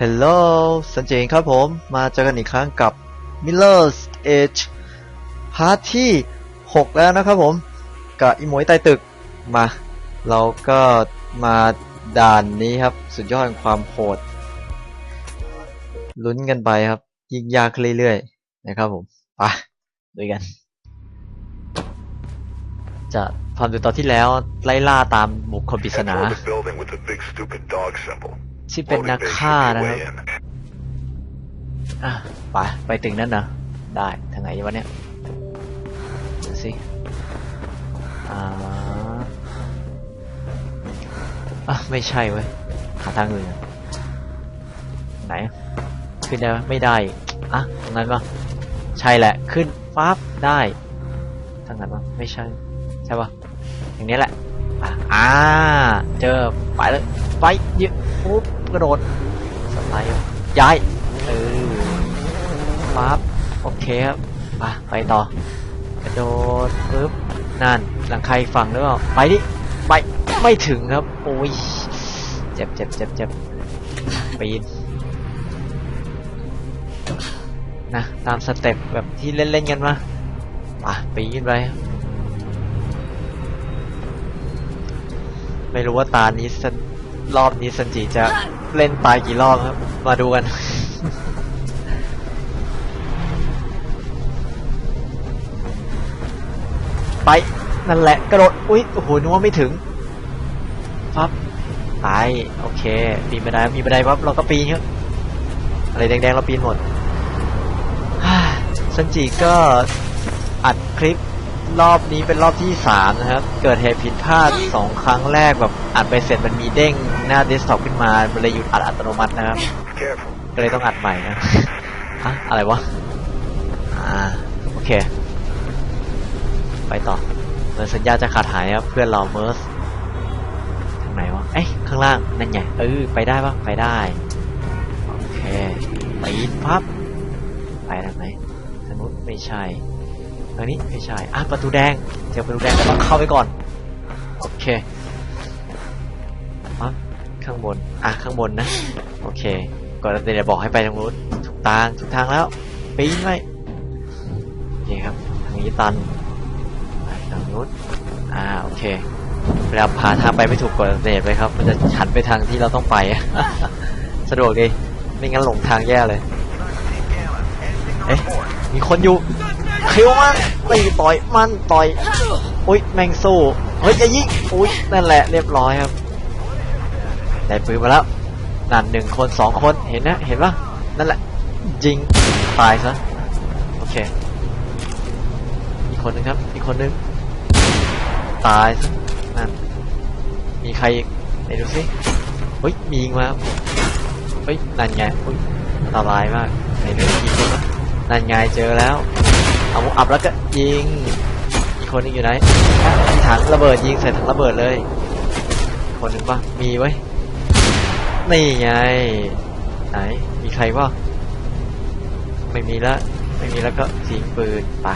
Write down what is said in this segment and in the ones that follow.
Hello สันเจงครับผม มาเจอกันอีกครั้งกับ Miller's Edge พาร์ทที่ 6 แล้วนะครับผม กับอีหมวยใต้ตึก มา เราก็มาด่านนี้ครับ สุดยอดความโหด ลุ้นกันไปครับ ยิ่งยากขึ้นเรื่อยๆ นะครับผม ไปด้วยกัน จะความดูตอนที่แล้วไล่ล่าตามบุคคลปริศนา ที่เป็นนักฆ่านะครับอะไปไปถึงนั่นนะได้ทางไหนวะเนี่ยดูสิอ่าอะไม่ใช่เว้ยหาทางอื่นไหนขึ้นได้ไม่ได้อะตรงนั้นปะใช่แหละขึ้นปั๊บได้ทางนั้นปะไม่ใช่ใช่ปะอย่างนี้แหละอะอ่าเจอไปเลยไปยึดปุ๊บ กระโดดสไลด์ย้ายเออปั๊บโอเคครับไปไปต่อกระโดดปึ๊บนั่นหลังใครฝั่งหรือเปล่าไปดิไปไม่ถึงครับโอ้ยเจ็บเจ็บเจ็บเจ็บปีนนะตามสเต็ปแบบที่เล่นเล่นๆกันมาป่ะปีนไปไม่รู้ว่าตานี้สันรอบนี้สันจิจะ เล่นตายกี่รอบครับ มาดูกันไป นั่นแหละกระโดดอุ้ยโอ้โหนึกว่าไม่ถึงปั๊บไปโอเค ปีนบันไดมีบันไดปั๊บเราก็ปีนครับอะไรแดงๆเราปีนหมดฮ่าซันจิก็อัดคลิป รอบนี้เป็นรอบที่สามนะครับ เกิดเหตุผิดพลาดสองครั้งแรกแบบอัดไปเสร็จมันมีเด้งหน้าเดสก์ท็อปขึ้นมามันเลยหยุดอัดอัตโนมัตินะครับ ก็เลยต้องอัดใหม่นะฮะอะไรวะ อ่า โอเค ไปต่อเหมือนสัญญาจะขาดหายครับเพื่อนเราเมิร์สทางไหนวะ เอ้ยข้างล่าง นั่นไงเออไปได้ปะไปได้ โอเคไปพับ ไปทางไหนทางนู้นไม่ใช่ ทางนี้ไม่ใช่อะประตูแดงเจอประตูแดงก็ต้องเข้าไปก่อน โอเคปั๊บข้างบน อะข้างบนนะ โอเค ก่อนจะเดี๋ยวบอกให้ไปทางนู้นถูกทางถูกทางแล้วปีนไว้โอเคครับทางนี้ตันทางนู้นอ่าโอเคเวลาพาทางไปไม่ถูกกดเดทไปครับ มันจะหันไปทางที่เราต้องไป สะดวกดีไม่งั้นหลงทางแย่เลย เอ๊ะมีคนอยู่ คียวมันตีต่อยมันต่อยอุ้ยแมงสู้เฮ้ยจะยิงอุ้ยนั่นแหละเรียบร้อยครับได้ปืนมาแล้วนั่นหนึ่งคนสองคนเห็นนะเห็นปะนั่นแหละยิงตายซะโอเคอีกคนหนึ่งครับอีกคนหนึ่งตายซะนั่นมีใครอีกไหนดูสิเฮ้ยมียิงมาเฮ้ยนั่นไงอุ้ยอันตรายมากไหนดูยิงคนนะนั่นไงเจอแล้ว เอามุกอับแล้วก็ยิง อีกคนนึงอยู่ไหนมีถังระเบิดยิงใส่ถังระเบิดเลย คนหนึ่งปะมีไว้นี่ไง ไหน มีใครวะไม่มีแล้ว ไม่มีแล้วก็ทิ้งปืนปะ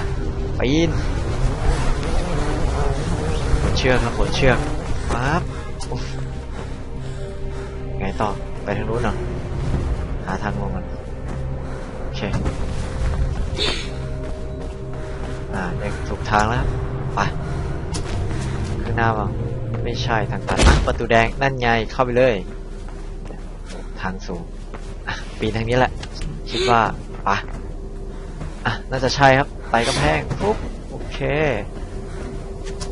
ปีนหัวเชือกครับหัวเชือกปั๊บไงต่อ ไปทางนู้นเนาะ ทางแล้วไปข้างหน้าเปล่าไม่ใช่ทางตันประตูแดงนั่นไงเข้าไปเลย ทางสูงปีนทางนี้แหละ คิดว่าปะอะน่าจะใช่ครับไต่กำแพงปุ๊บโอเค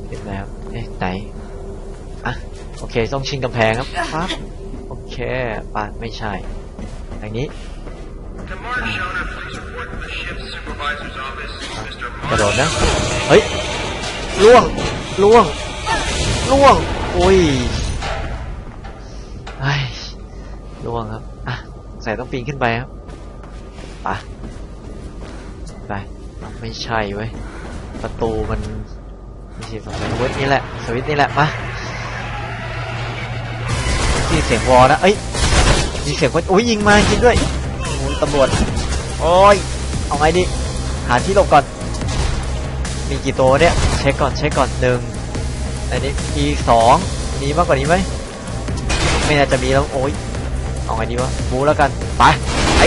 เรียบร้อยครับเอ๊ะไหนอะโอเคต้องชิงกำแพงครับปั๊บโอเคปะไม่ใช่ทางนี้ กระโดดนะ เฮ้ยล่วงล่วงล่วงโอ้ยไอ้ยล่วงครับ อะ ใส่ต้องปีนขึ้นไปครับไปไปไม่ใช่เว้ย ประตูมันไม่ใช่สวิตช์นี่แหละ สวิตช์นี่แหละมาที่เสียงวอลนะ เอ้ยมีเสียงคนโอ้ยยิงมาจริงด้วยตำรวจ โอ้ย เอาไงดี หาที่หลบก่อน มีกี่ตัวเนี่ย เช็คก่อน เช็คก่อนหนึ่งอันนี้อีสองมีมากกว่านี้ไหม ไม่น่าจะมีแล้ว โอ้ย เอาไงดีวะ บูแล้วกัน ไป ไอ้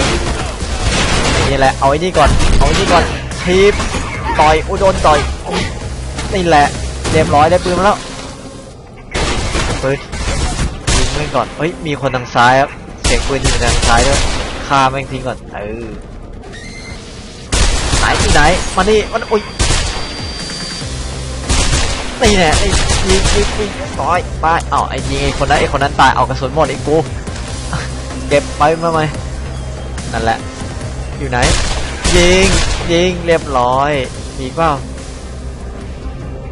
นี่แหละ เอาไอ้นี่ก่อน เอาไอ้นี่ก่อนทีบต่อย อุดนต่อย นี่แหละ เรียบร้อยได้ปืนมาแล้ว ปืนยิงแม่งก่อน เฮ้ย มีคนทางซ้ายครับ เสียงปืนยิงทางซ้ายด้วยฆ่าแม่งทิ้งก่อน เออ ที่ไหนมานี่มันโอ้ยนี่แหละไอ้ยิงยิงยิงต่อยไปเอ้าไอ้ยิงไอ้คนนั้นไอ้คนนั้นตายเอากระสุนหมดไอ้กูเก็บไปมาไหมนั่นแหละ อยู่ไหน ยิงยิงเรียบร้อย มีเปล่า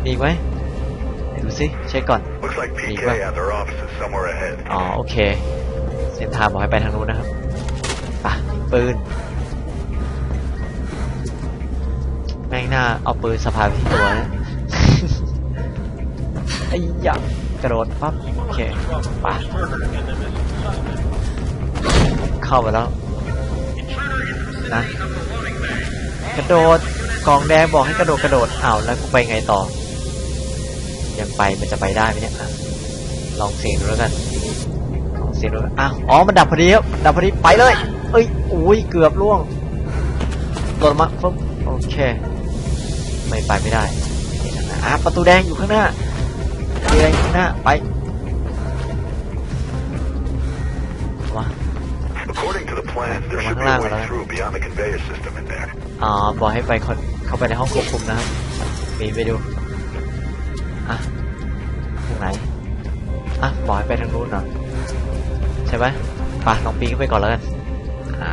มีไหมดูสิเช็คก่อน Looks like PK Igual. had their offices somewhere ahead. อ๋อโอเค เส้นทางบอกให้ไปทางนู้นนะครับ ป่ะปืน ม่งหน้าเอาปืนสะพายไปที่ตัวนะไอ้ยะกระโดดปั๊บโอเคป่ะเข้าไปแล้วนะกระโดดกองแดงบอกให้กระโดดกระโดดอ้าวแล้วกูไปไงต่อ ยังไปมันจะไปได้ไหมเนี่ยอะลองเสียงดูแล้วกันลองเสียงดูอ้าวอ๋อมันดับพอดีครับดับพอดีไปเลยเอ้ยอุ้ยเกือบล่วงโดนมาปุ๊บโอเค ไม่ไปไม่ได้นี่ทางหน้าอะประตูแดงอยู่ข้างหน้าประตูแดงอยู่ข้างหน้าไปมา According to the plans, there Come should on, be a come way on. through beyond the conveyor system in there. อ๋อบอกให้ไปคนเข้าไปในห้องควบคุมนะครับปีนไปดูอะทางไหนอะบอกให้ไปทางนู้นเหรอใช่ไหมไปลองปีนขึ้นไปก่อนแล้วกันอ่า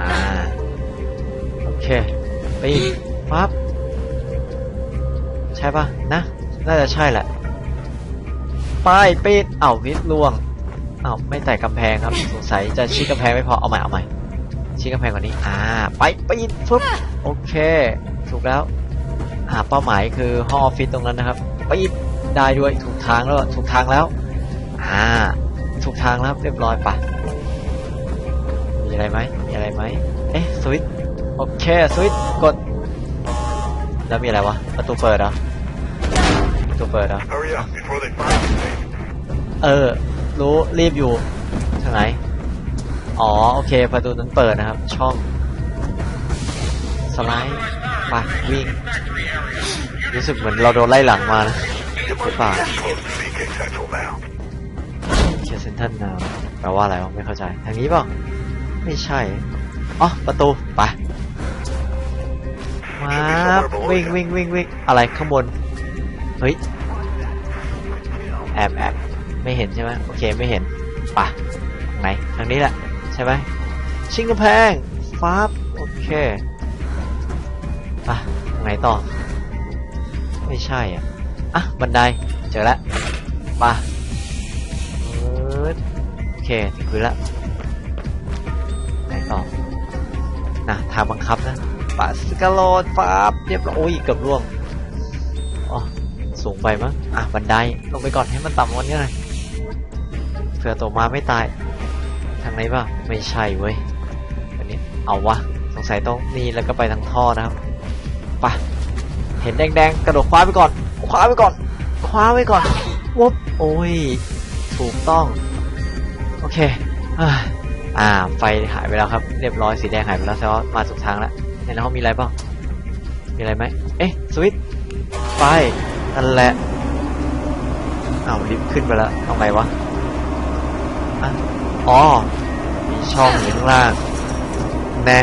โอเคปีนปั๊บ ใช่ปะนะ น่าจะใช่แหละไปปีนเอ้าวิทล่วงเอ้าไม่แตะกำแพงครับสงสัยจะชี้กำแพงไม่พอเอาใหม่เอาใหม่ชี้กำแพงกว่านี้อ่าไปปีนฟึบโอเคถูกแล้วอ่าเป้าหมายคือห้องออฟฟิศตรงนั้นนะครับปีดได้ด้วยถูกทางแล้วถูกทางแล้วอ่าถูกทางแล้วเรียบร้อยปะมีอะไรไหมมีอะไรไหมเอ๊ะสวิตช์โอเคสวิตช์กด แล้วมีอะไรวะ ประตูเปิดเหรอประตูเปิดเหรอ Hurry up before they find the thing. เออ รู้รีบอยู่ทางไหน อ๋อ โอเค ประตูนั้นเปิดนะครับ ช่อง สไลด์ไปวิ่ง รู้สึกเหมือนเราโดนไล่หลังมานะ It must be Goodbye. this close to PK Central now. เคียร์เซนทันนาวแปลว่าอะไรวะไม่เข้าใจ ทางนี้เปล่า ไม่ใช่ อ๋อ ประตู ไป มาวิ่งวิ่งวิ่งวิ่งอะไรข้างบน เฮ้ย แอบแอบไม่เห็นใช่ไหมโอเคไม่เห็นไป่ะไหนทางนี้แหละ ใช่ไหมชิงกำแพงฟ้าบโอเคป่ะทางไหนต่อ ไม่ใช่อะอะบันไดเจอแล้วป่ะเอิร์ดโอเคถึงพื้นละไหนต่อนะทางบังคับนะ ป่ะสกาโลดฟ้าบเรียบร้อยโอ้ยเกือบร่วงอ๋อสูงไปมั้งอะบันไดลงไปก่อนให้มันต่ำกวันนี้หน่อยเผื่อตัวมาไม่ตาย ทางไหนบ้างไม่ใช่เว้ยอันนี้เอาวะสงสัยต้องนี่แล้วก็ไปทางท่อนะครับไปะเห็นแดงๆกระโดดคว้าไปก่อน คว้าไปก่อน คว้าไว้ก่อนวุบโอ้ยถูกต้อง โอเคอ่าไฟหายไปแล้วครับ เรียบร้อยสีแดงหายไปแล้วแสดงว่ามาสุดทางแล้ว ในห้องมีอะไรบ้างมีอะไรไหมเอ๊ะสวิตไฟนั่นแหละเอ้าลิฟต์ขึ้นไปแล้วเอาไงวะอะอ๋อ มีช่องอยู่ข้างล่างแน่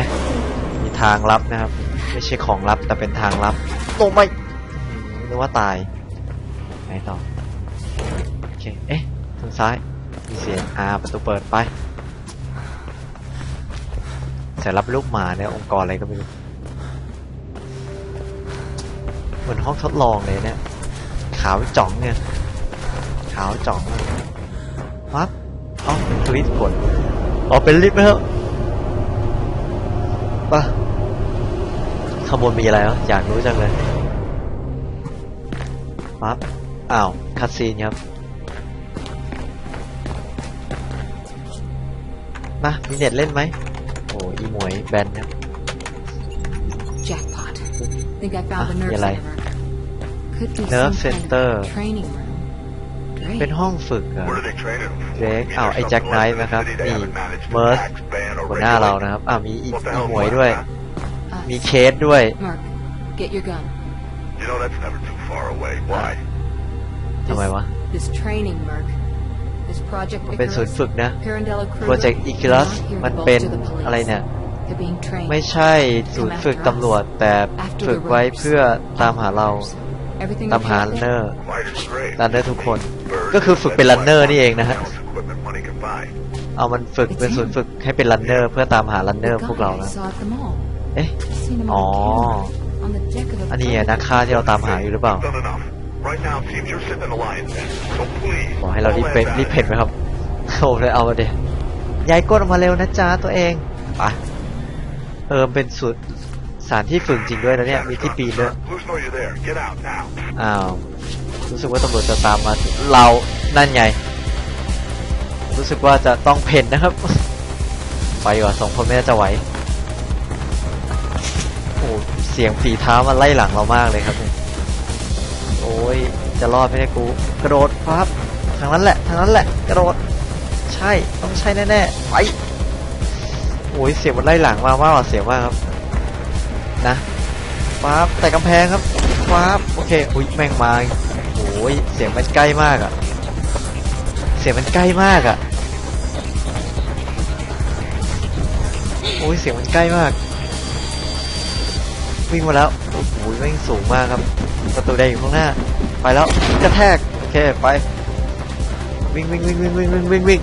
มีทางลับนะครับ ไม่ใช่ของลับแต่เป็นทางลับลงไปนึกว่าตายไงต่อโอเคเอ๊ะทางซ้ายมีเสียงอ่าประตูเปิดไป แต่รับลูกหมาเนี่ยองค์กรอะไรก็ไม่รู้ เหมือนห้องทดลองเลยเนี่ย ขาวจ่องเนี่ย ขาวจ่องปั๊บเอ๋อเป็นสวิตช์กดอ๋อเป็นลิฟต์ไหมครับปะข้างบนมีอะไรวะอยากรู้จังเลยปั๊บอ้าวคัดซีนครับมามีเน็ตเล่นไหม อ้อีหมวยแบนครับ Jackpot. Think I found Ah, the nerve you like- center. Could be Nerve some kind center. of training room. เป็น great. ห้องฝึกเหรอะ Where do they train him? Jake, Either อ้าวไอ้ Jack something like Knight นะครับ the city they นี่ haven't managed to Merce tax, ban, or หัวหน้าเรา regulate. นะครับ อ่ามีอีก What the มี hell หมวย was ด้วย that? Uh, มีเคสด้วย Mark, get your gun. You know that's never too far away. Why? ทำไมวะ This training, Mark. This project มันเป็นศูน Icarus, ย์ฝึกนะ Pirandello Kruger, โปรเจกต์อีคิลัส not here to มันเป็น bolster the police. อะไรเนี่ย They're being trained. ไม่ใช่ศูนย์ฝึกตำรวจ แต่ After ฝึก the ไว้ Rovers, เพื่อตามหาเรา Everything ตาม okay หา up รันเน there? อร์ Light is great. รันเนอร์ทุกคน Birds ก็คือฝึกเป็น and รันเนอร์นี่เองนะฮะ else equipment money can buy. เอามันฝึกเป็นศูนย์ฝึกให้เป็นรันเนอร์ เพื่อตามหารันเนอ The ร์พวกเรา guy I นะ saw at the mall. เอ๊ะ I've seen him อ๋อ on camera, on the deck of the อันนี้ไง boat. นักฆ่าที่เราตามหาอยู่หรือเปล่า Done enough. Right now, it seems you're sitting in the lion's den. So please, บอกให้เรารีบ all เป็น that รีบเพ่นไหมครับโอ้เลยเอามาเดี๋ยยายก้นออกมาเร็วนะจ๊ะตัวเองไปเออเป็นสุดสถานที่ฝึกจริงด้วยนะเนี่ยมีที่ปีนด้วย Who's know you there? Get out now. อ้าวรู้สึกว่าตำรวจจะตามมาถึงเรานั่นไง รู้สึกว่าจะต้องเพ่นนะครับ ไปก่อนสองคนไม่น่าจะไหวโอ้เสียงฝีเท้ามันไล่หลังเรามากเลยครับเนี่ย โอ้ยจะรอดไม่ได้กู กระโดดปั๊บทางนั้นแหละทางนั้นแหละกระโดดใช่ต้องใช่แน่ๆไปโอ้ยเสียงมันไล่หลังมามากกว่าเสียงมากครับนะปั๊บแต่กำแพงครับปั๊บโอเคอุ้ยแม่งมาโอ้ยเสียงมันใกล้มากอะเสียงมันใกล้มากอะโอ้ยเสียงมันใกล้มากวิ่งมาแล้วโอ้โหแม่งสูงมากครับ ประตูแดงอยู่ข้างหน้า ไปแล้วกระแทกโอเคไปวิ่งวิ่งวิ่งวิ่งวิ่งวิ่งวิ่งวิ่ง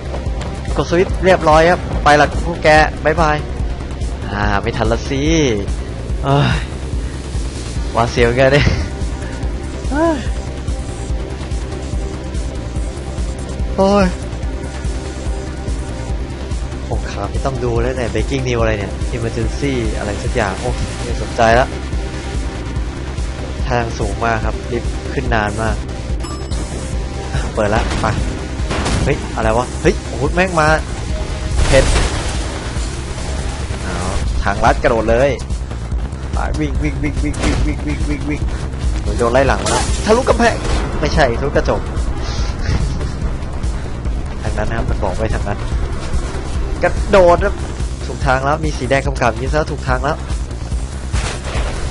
กดสวิตช์เรียบร้อยครับไปหละพวกแกบายบายอ่าไม่ทันละสิเอ้ยวาเสียวแกดิเอ้ยโอ้ยผมขาไม่ต้องดูแล้วเนี่ย breaking news อะไรเนี่ย emergency อะไรสักอย่าง โอ้ไม่สนใจแล้ว ทางสูงมากครับลิฟต์ขึ้นนานมาก เปิดแล้วไปเฮ้ยอะไรวะเฮ้ยโอ้โหแม่งมาเพชรเอาทางลัดกระโดดเลยไปวิ่งวิ่งวิ่งวิ่งวิ่งวิ่งวิ่งวิ่งวิ่งเหมือนโดนไล่หลังมาแล้วทะลุกำแพงไม่ใช่ทะลุกระจกทางนั้นนะครับมันบอกไว้ทางนั้นกระโดดครับถูกทางแล้วมีสีแดงกำกับยิงซะถูกทางแล้ว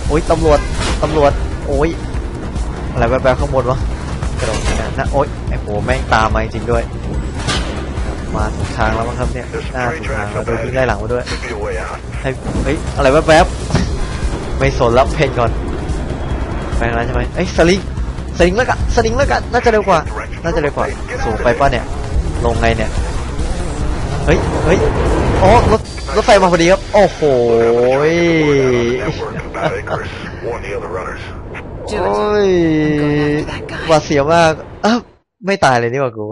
โอ้ยตำรวจตำรวจ โอ้ยอะไรแวบๆข้างบนวะกระโดดขนาดนั้นโอ๊ยไอ้โหแม่งตามมาจริงด้วย มาถูกทางแล้วมั้งครับเนี่ยหน้าถูกทางแล้วโดน ahead. ยิงไล่หลังมาด้วย Could be a way out. ให้เฮ้ยอะไรแวบๆไม่สนแล้วเพนก่อนไปแล้วใช่ไหมเอ้ยสลิงสลิงแล้วกันสลิงแล้วกันน่าจะเร็วกว่า น่าจะเร็วกว่าสูงไปป่ะเนี่ย ลงไงเนี่ยเฮ้ยเฮ้ยอ๋อรถรถไฟมาพอดีครับ โอ้โห โอ้ it. ย I'm going after that guy. หวาดเสียวมากอ้าวไม่ตายเลยนี่หว่ากู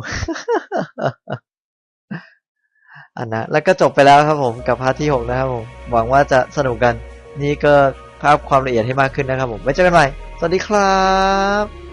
อันนะแล้วก็จบไปแล้วครับผมกับพาร์ทที่หกนะครับผม หวังว่าจะสนุกกัน นี่ก็ภาพความละเอียดให้มากขึ้นนะครับผม ไว้เจอกันใหม่ สวัสดีครับ